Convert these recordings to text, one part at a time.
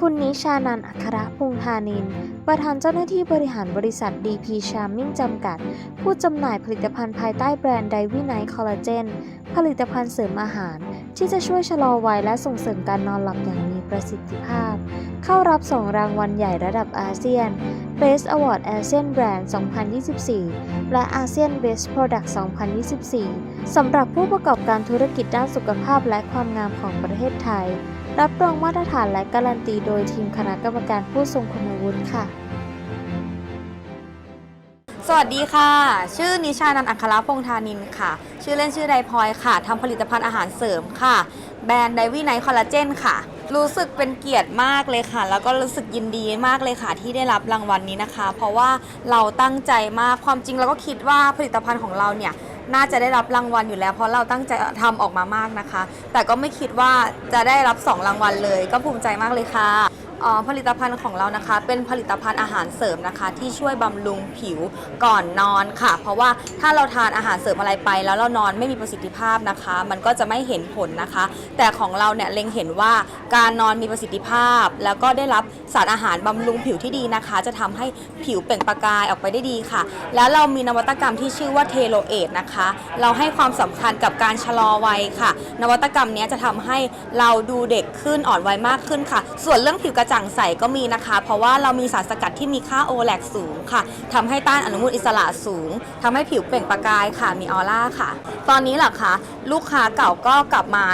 คุณนิชานันอัครพงษ์ธานิน ประธานเจ้าหน้าที่บริหารบริษัท DP Charming จำกัด ผู้จำหน่ายผลิตภัณฑ์ภายใต้แบรนด์ไดวิไนคอลลาเจน ผลิตภัณฑ์เสริมอาหาร ที่จะช่วยชะลอวัยและส่งเสริมการนอนหลับอย่างมีประสิทธิภาพ เข้ารับ 2 รางวัลใหญ่ระดับอาเซียน Best Award ASEAN Brand 2024 และ ASEAN Best Product 2024 สำหรับผู้ประกอบการธุรกิจด้านสุขภาพและความงามของประเทศไทย รับรองมาตรฐานและการันตีโดยทีมคณะกรรมการผู้ทรงคุณวุฒิค่ะ สวัสดีค่ะ ชื่อนิชานันอัครพงษ์ธานินค่ะ ชื่อเล่นชื่อไดพลอยค่ะทำผลิตภัณฑ์อาหารเสริมค่ะ แบรนด์ไดวี่ไนท์คอลลาเจนค่ะ รู้สึกเป็นเกียรติมากเลยค่ะ แล้วก็รู้สึกยินดีมากเลยค่ะ ที่ได้รับรางวัลนี้นะคะ เพราะว่าเราตั้งใจมากความจริงเราก็คิดว่าผลิตภัณฑ์ของเราเนี่ย น่าจะได้รับรางวัลอยู่แล้ว เพราะเราตั้งใจทำออกมามากนะคะ แต่ก็ไม่คิดว่าจะได้รับ2รางวัลเลย ก็ภูมิใจมากเลยค่ะ ผลิตภัณฑ์ของเรานะคะ เป็นผลิตภัณฑ์อาหารเสริมนะคะ ที่ช่วยบำรุงผิวก่อนนอนค่ะ เพราะว่าถ้าเราทานอาหารเสริมอะไรไป แล้วเรานอนไม่มีประสิทธิภาพนะคะ มันก็จะไม่เห็นผลนะคะ แต่ของเราเนี่ยเล็งเห็นว่าการนอนมีประสิทธิภาพ แล้วก็ได้รับสารอาหารบำรุงผิวที่ดีนะคะ จะทำให้ผิวเปล่งประกายออกไปได้ดีค่ะ แล้วเรามีนวัตกรรมที่ชื่อว่าเทโลเอทนะคะ เราให้ความสำคัญกับการชะลอวัยค่ะ นวัตกรรมนี้จะทำให้เราดูเด็กขึ้นอ่อนวัยมากขึ้นค่ะ ส่วนเรื่องผิวกระจ่างใสก็มีนะคะ เพราะว่าเรามีสารสกัดที่มีค่าโอแลกสูงค่ะทำให้ต้านอนุมูลอิสระสูงทำให้ผิวเปล่งประกายค่ะมีออร่าค่ะ ตอนนี้แหรอคะลูกค้าเก่าก็กลับมา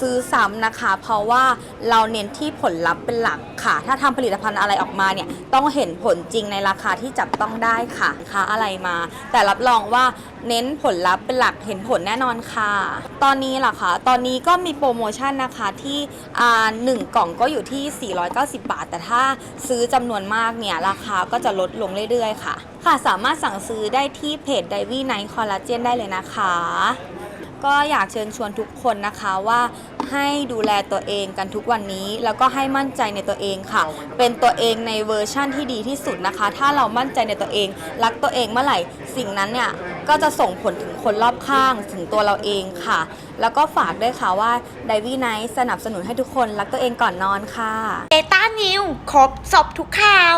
ซื้อซ้ำนะคะ เพราะว่าเราเน้นที่ผลลัพธ์เป็นหลักค่ะ ถ้าทำผลิตภัณฑ์อะไรออกมาเนี่ยต้องเห็นผลจริงในราคาที่จับต้องได้ค่ะค่าอะไรมา แต่รับรองว่าเน้นผลลัพธ์เป็นหลักเห็นผลแน่นอนค่ะ ตอนนี้เหรอคะตอนนี้ก็มีโปรโมชั่นนะคะที่อ่าหนึ่งกล่องก็อยู่ที่ 490 บาท แต่ถ้าซื้อจำนวนมากเนี่ยราคาก็จะลดลงเรื่อยๆ ค่ะ ค่ะสามารถสั่งซื้อได้ที่เพจ d i v y Night Collagen ได้เลยนะคะ ก็อยากเชิญชวนทุกคนนะคะว่า ให้ดูแลตัวเองกันทุกวันนี้ แล้วก็ให้มั่นใจในตัวเองค่ะ เป็นตัวเองในเวอร์ชั่นที่ดีที่สุดนะคะ ถ้าเรามั่นใจในตัวเอง รักตัวเองเมื่อไหร่ สิ่งนั้นเนี่ยก็จะส่งผลถึงคนรอบข้างถึงตัวเราเองค่ะ แล้วก็ฝากด้วยค่ะว่า d i v y Night สนับสนุนให้ทุกคนรักตัวเองก่อนนอนค่ะเดต้านิวครบสอบทุกข่าว